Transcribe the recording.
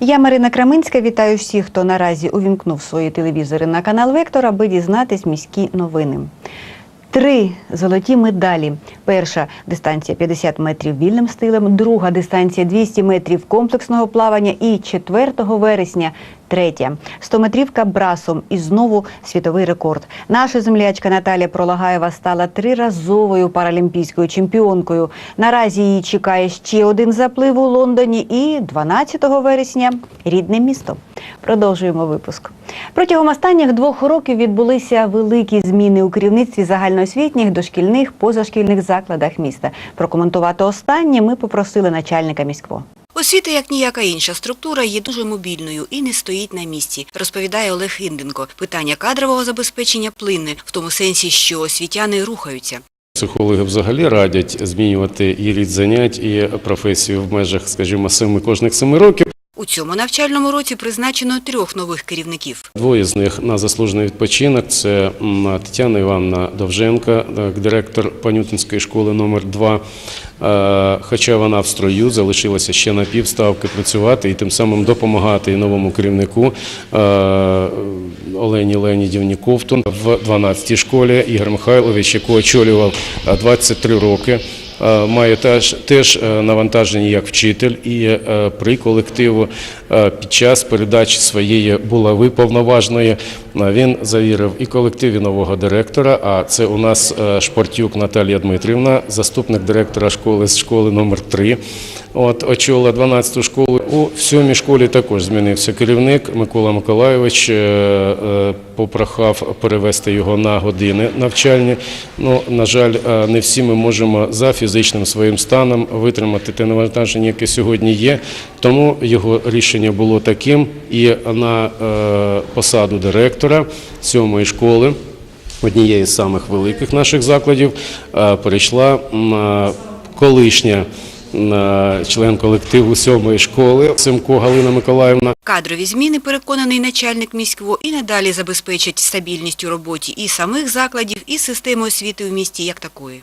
Я Марина Краминська. Вітаю всіх, хто наразі увімкнув свої телевізори на канал Вектор, аби дізнатись міські новини. Три золоті медалі. Перша дистанція 50 метрів вільним стилем, друга дистанція 200 метрів комплексного плавання і 4 вересня третя 100-метрівка брасом і знову світовий рекорд. Наша землячка Наталія Пролагаєва стала триразовою паралімпійською чемпіонкою. Наразі її чекає ще один заплив у Лондоні і 12 вересня рідне місто. Продовжуємо випуск. Протягом останніх двох років відбулися великі зміни у керівництві загальноосвітніх, дошкільних, позашкільних закладах міста. Прокоментувати останнє ми попросили начальника міськво. Освіта, як ніяка інша структура, є дуже мобільною і не стоїть на місці, розповідає Олег Інденко. Питання кадрового забезпечення плинне, в тому сенсі, що освітяни рухаються. Психологи взагалі радять змінювати і рід занять, і професію в межах, скажімо, семи кожних семи років. У цьому навчальному році призначено трьох нових керівників. Двоє з них на заслужений відпочинок. Це Тетяна Івановна Довженка, е, директор Панютинської школи номер 2 Е, Хоча вона в строю залишилася ще на півставки працювати і тим самим допомагати новому керівнику е, Олені Леонідівні Ковтун в 12-й школі Ігор Михайлович, яку очолював е, 23 роки. Е, Має теж, теж е, навантаження як вчитель, і е, при колективу під час передачі своєї булави повноважної він завірив і колективі нового директора. А це у нас е, Шпортюк Наталія Дмитрівна, заступник директора школи з школи номер 3 От очолила 12-ту школу. У сьомій школі також змінився керівник Микола Миколайович. е, е, Попрохав перевести його на години навчальні. Ну, на жаль, не всі ми можемо за фізичним своїм станом витримати те навантаження, яке сьогодні є. Тому його рішення було таким. І на посаду директора сьомої школи однієї з самих великих наших закладів прийшла перейшла е, колишня е, член колективу сьомої школи Семко Галина Миколаївна. Кадрові зміни, переконаний начальник міськво, і надалі забезпечать стабільність у роботі і самих закладів, і системи освіти в місті як такої.